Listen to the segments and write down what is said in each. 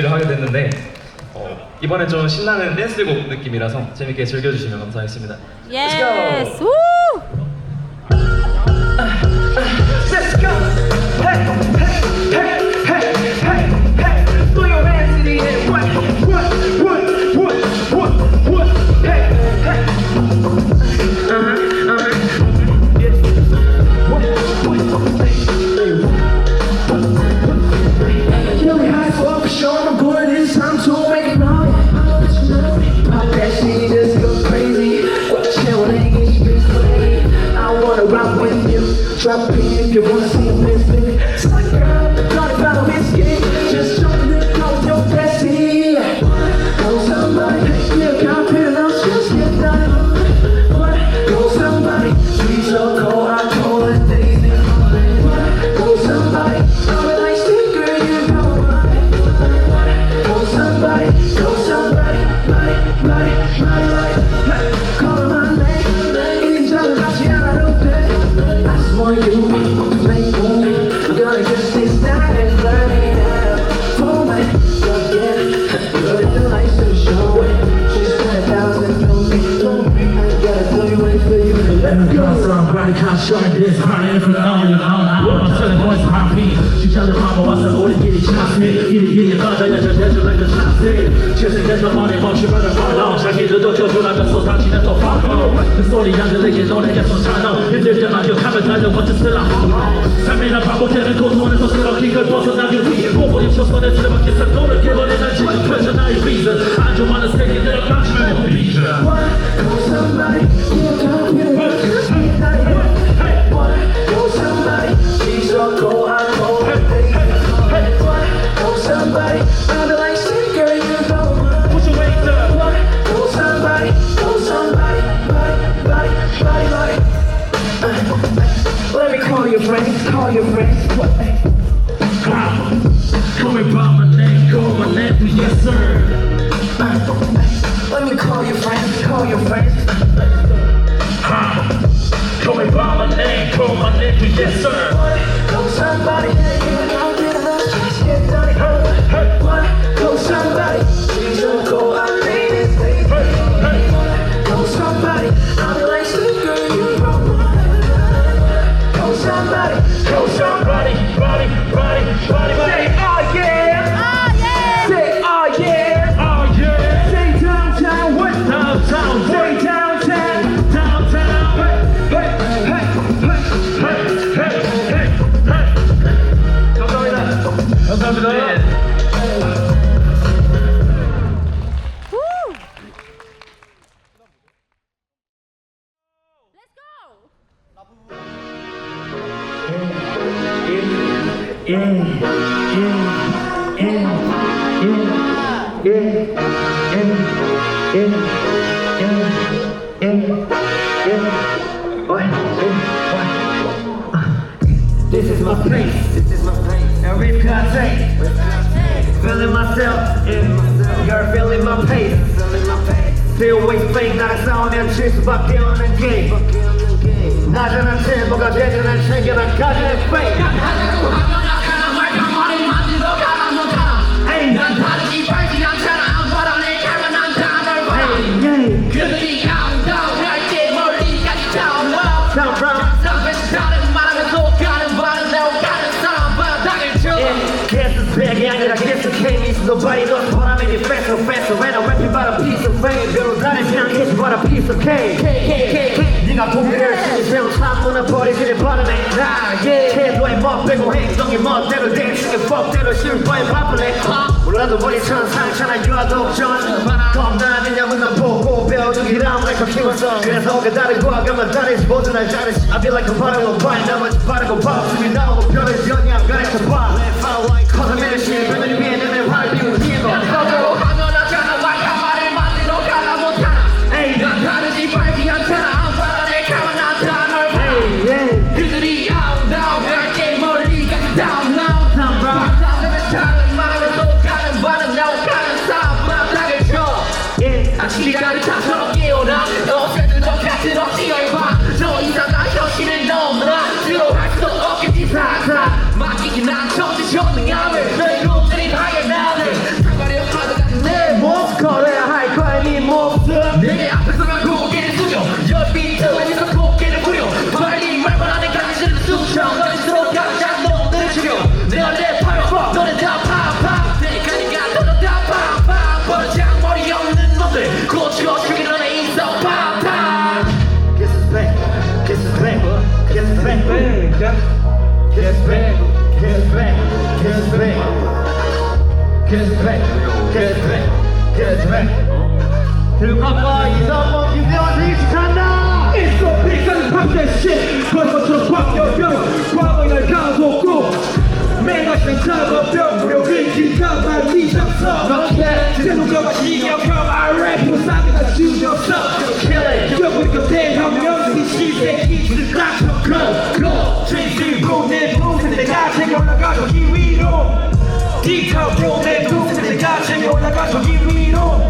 준비를 하게 됐는데 어, 이번엔 좀 신나는 댄스곡 느낌이라서 재밌게 즐겨주시면 감사하겠습니다. Let's go! Let's go. Wanna rock with you. Drop it if you wanna see a miss, baby. Suck girl, talk about a whiskey. Just jump in Somebody can't show this honey from the only on I'm telling boys how be 주차를 하고 와서 우리끼리 찬스 이리끼리 꺼져야 저 대중을 그 찬스 최선에서 머리 멈추면은 follow 자기들도 저주라면 쏟아지는 또 follow 그 소리 안 들리게 노래가 쏟아져 힘들지만 기억하면 달려버튼 슬라 삶이란 반복되는 고통에서 쓰러진 Town. This is my place. This is my place. And rip content. Feeling myself. Yeah. You're feeling my pace. Feel way fake. 나가 싸우면 질 수밖에 없는 게임. 나잖아 템포가 되지 난 챙겨 난 가지는 fake. K 있어 Nobody knows what I mean It's faster, faster When I rap about a piece of fame 변호사는 그냥 계속 about a piece of cake. 네가 고민을 신세운 참문을 버리지를 바라네. 나 태도에 멋 빼고 행동이 멋대로 대충의 법대로 실버에 바쁘네. 몰라도 머리 천상천하 유아독전 겁나느냐면 난 보고 배워두기랑 날 키웠어 그래서 그다른 과감한 다르지 모두 날 잘했지. I feel like a prodigal by 나머지 빠르고 바쁘게 나오고 별을 연양 가르쳐봐 들갑과 이성범 김대원 생식한다! It's so big, gotta pop that shit 벌써처럼 광열병 과거의 가보고 매가 시작하고 무력을 긴가만 미쳤어. 너한테 제노가 마시냐고 I rap 무사비가 죽였어. 여보니 곁에 한명이 시대기를 딱 펴고 제들고 내 동생 내가 챙겨 올라가 저기 위로. 디카프로 내 동생 내가 챙겨 올라가 저기 위로.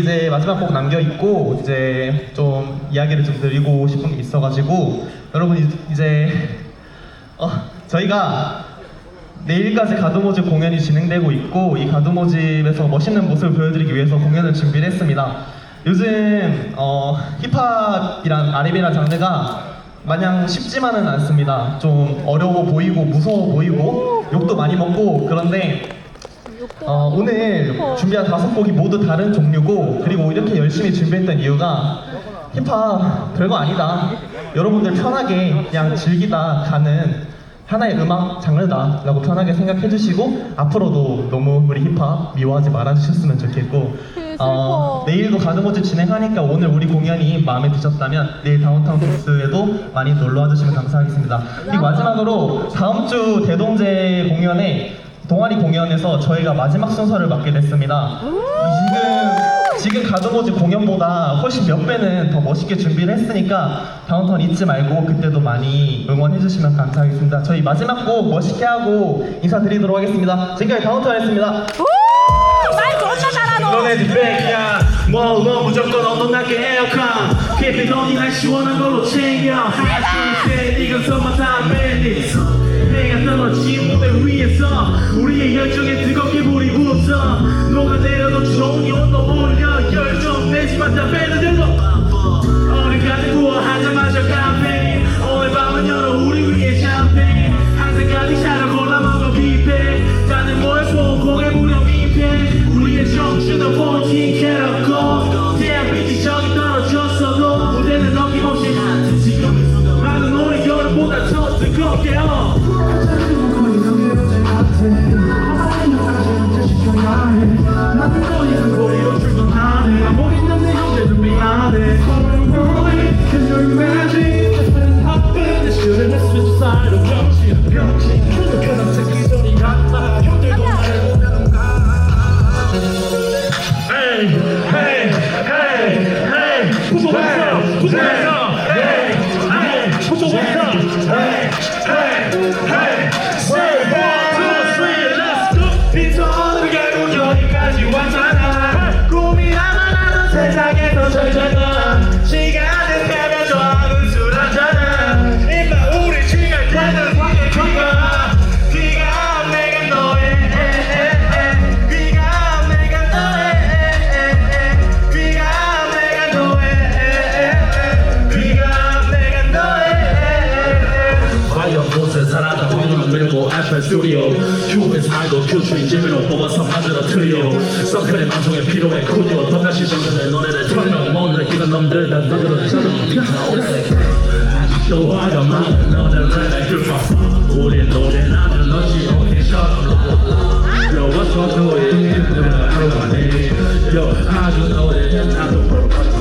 이제 마지막 곡 남겨 있고 이제 좀 이야기를 좀 드리고 싶은 게 있어가지고 여러분 이- 이제 어, 저희가 내일까지 가두모집 공연이 진행되고 있고 이 가두모집에서 멋있는 모습을 보여드리기 위해서 공연을 준비를 했습니다. 요즘 어, 힙합이란 R&B란 장르가 마냥 쉽지만은 않습니다. 좀 어려워 보이고 무서워 보이고 욕도 많이 먹고 그런데 어, 오늘 준비한 다섯 곡이 모두 다른 종류고 그리고 이렇게 열심히 준비했던 이유가 힙합 별거 아니다. 여러분들 편하게 그냥 즐기다 가는 하나의 음악 장르다 라고 편하게 생각해 주시고 앞으로도 너무 우리 힙합 미워하지 말아 주셨으면 좋겠고 어, 내일도 가든모집 진행하니까 오늘 우리 공연이 마음에 드셨다면 내일 다운타운 빅스에도 많이 놀러 와 주시면 감사하겠습니다. 그리고 마지막으로 다음 주 대동제 공연에 동아리 공연에서 저희가 마지막 순서를 맡게 됐습니다. 지금 지금 가든모집 공연보다 훨씬 몇 배는 더 멋있게 준비를 했으니까 다운타운 잊지 말고 그때도 많이 응원해 주시면 감사하겠습니다. 저희 마지막 곡 멋있게 하고 인사드리도록 하겠습니다. 지금까지 다운타운이었습니다. 말 존나 잘하 너 너네 뒷백이야 뭐뭐 무조건 낮게 에어컨 깊이 너니 날 시원한 걸로 챙겨 하나 둘셋 이건 서머타임 밴 해가 떨어진 무대 위에서 우리의 열정에 뜨겁게 불이 붙어 녹아내려도 종이 온도 올려 열정 내지만 다 빼는 대로 어느 가득 구워 한잔 마셔 카페인. 오늘 밤은 열어 우리 위해 샴페인 হুসেন 스튜디오. 흉은 살고 퓨추인 재미로 뽑아서 만들어 트리오. 서클의 방송에 필요해 굳이 어떤 날씨 정전에 너네들 설명 못 느끼는 놈들 난 너들은 아직도 화가 많은 너네를 내 귤파 우린 노래 나는 너지 오케이 셔틀로 여와 서서의 힘들어 하루만에 여 아주 노래 괜찮은 걸